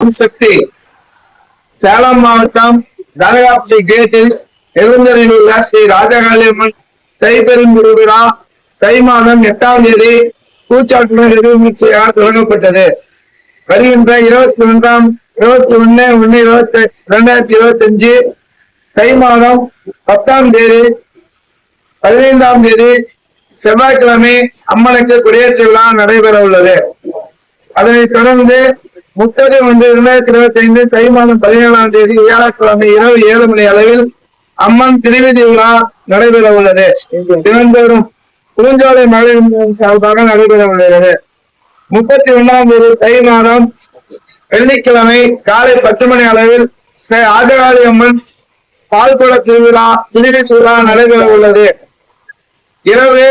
சக்தி சேலம் மாவட்டம் தலகாப்பட்டி கேட்டில் எழுந்தரில் உள்ள ஸ்ரீ ராஜகாளியம்மன் தைப்பெரும் திருவிழா தை மாதம் எட்டாம் தேதி பூச்சாட்டுடன் நிகழ்ச்சியாக தொடங்கப்பட்டது. வருகின்ற இருபத்தி ஒன்றாம் இருபத்தி ஒண்ணு ஒண்ணு இருபத்தி இரண்டாயிரத்தி இருபத்தி அஞ்சு தை மாதம் பத்தாம் தேதி பதினைந்தாம் தேதி செவ்வாய்க்கிழமை அம்மனுக்கு குடியேற்ற விழா நடைபெற உள்ளது அதனைத் தொடர்ந்து முப்பது ஒன்று இரண்டாயிரத்தி இருபத்தி ஐந்து தை மாதம் பதினேழாம் தேதி வியாழக்கிழமை இரவு ஏழு மணி அளவில் அம்மன் திருவிதி விழா நடைபெற உள்ளது. தினந்தோறும் பூஞ்சோலை மழை சார்பாக நடைபெற உள்ளது. முப்பத்தி ஒண்ணாம் தேதி தை மாதம் வெள்ளிக்கிழமை காலை பத்து மணி அளவில் ஸ்ரீ ஆஜகாளி அம்மன் பால்குள திருவிழா திருவி விழா நடைபெற உள்ளது. இரவு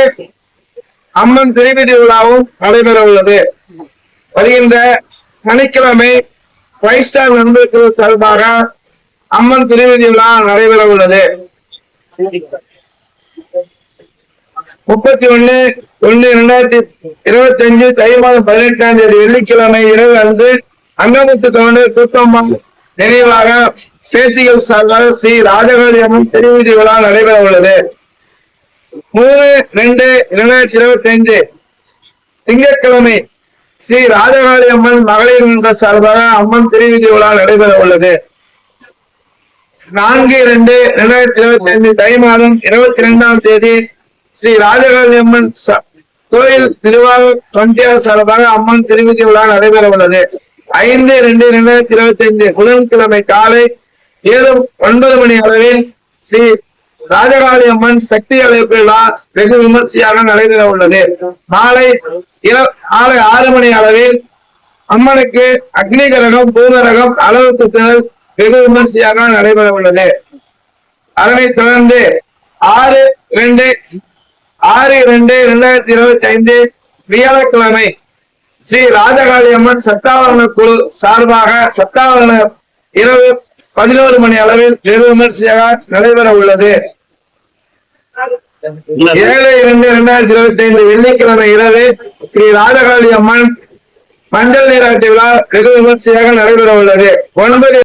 அம்மன் திருவிதி விழாவும் நடைபெற உள்ளது. வருகின்ற சனிக்கிழமை ஃபைவ் ஸ்டார் நண்பர்கள் சார்பாக அம்மன் திருவிதி விழா நடைபெற உள்ளது. முப்பத்தி ஒண்ணு ஒண்ணு இரண்டாயிரத்தி இருபத்தி அஞ்சு தை மாதம் பதினெட்டாம் தேதி வெள்ளிக்கிழமை இரவு அன்று அங்கமுத்து கவுண்டர் கூட்டம்மா நினைவாக பேத்திகள் சார்பாக ஸ்ரீ ராஜகாரி அம்மன் திருவிதி விழா நடைபெற உள்ளது. மூணு ரெண்டு இரண்டாயிரத்தி இருபத்தி அஞ்சு திங்கட்கிழமை ஸ்ரீ ராஜகாளி அம்மன் மகளிர் மன்ற சார்பாக அம்மன் திருவிதி விழா நடைபெற உள்ளது. நான்கு இரண்டு இரண்டாயிரத்தி இருபத்தி ஐந்து தை மாதம் இருபத்தி இரண்டாம் தேதி ஸ்ரீ ராஜகாளி அம்மன் கோயில் திருவாக தொண்டியார் சார்பாக அம்மன் திருவிதி விழா நடைபெற உள்ளது. ஐந்து இரண்டு இரண்டாயிரத்தி இருபத்தி ஐந்து புதன்கிழமை காலை ஏழு ஒன்பது மணி அளவில் ஸ்ரீ ராஜகாளி அம்மன் சக்தி அழைப்பு விழா வெகு விமர்சையாக நடைபெற உள்ளது. மாலை மாலை ஆறு மணி அளவில் அம்மனுக்கு அக்னி கரகம் பூதரகம் அளவு குத்துதல் வெகு விமர்சையாக நடைபெற உள்ளது அதனைத் தொடர்ந்து ஆறு இரண்டு ஆறு இரண்டு இரண்டாயிரத்தி இருபத்தி ஐந்து வியாழக்கிழமை ஸ்ரீ ராஜகாளி அம்மன் சத்தாவரண குழு சார்பாக சத்தாவரண இரவு பதினோரு மணி அளவில் வெகு விமர்சையாக நடைபெற உள்ளது ஏழு இரண்டு இரண்டாயிரத்தி இருபத்தி ஐந்து வெள்ளிக்கிழமை இரவு ஸ்ரீ ராஜகாளி அம்மன் மஞ்சள் நீராட்டு விழா வெகு விமர்சையாக நடைபெற உள்ளது ஒன்பது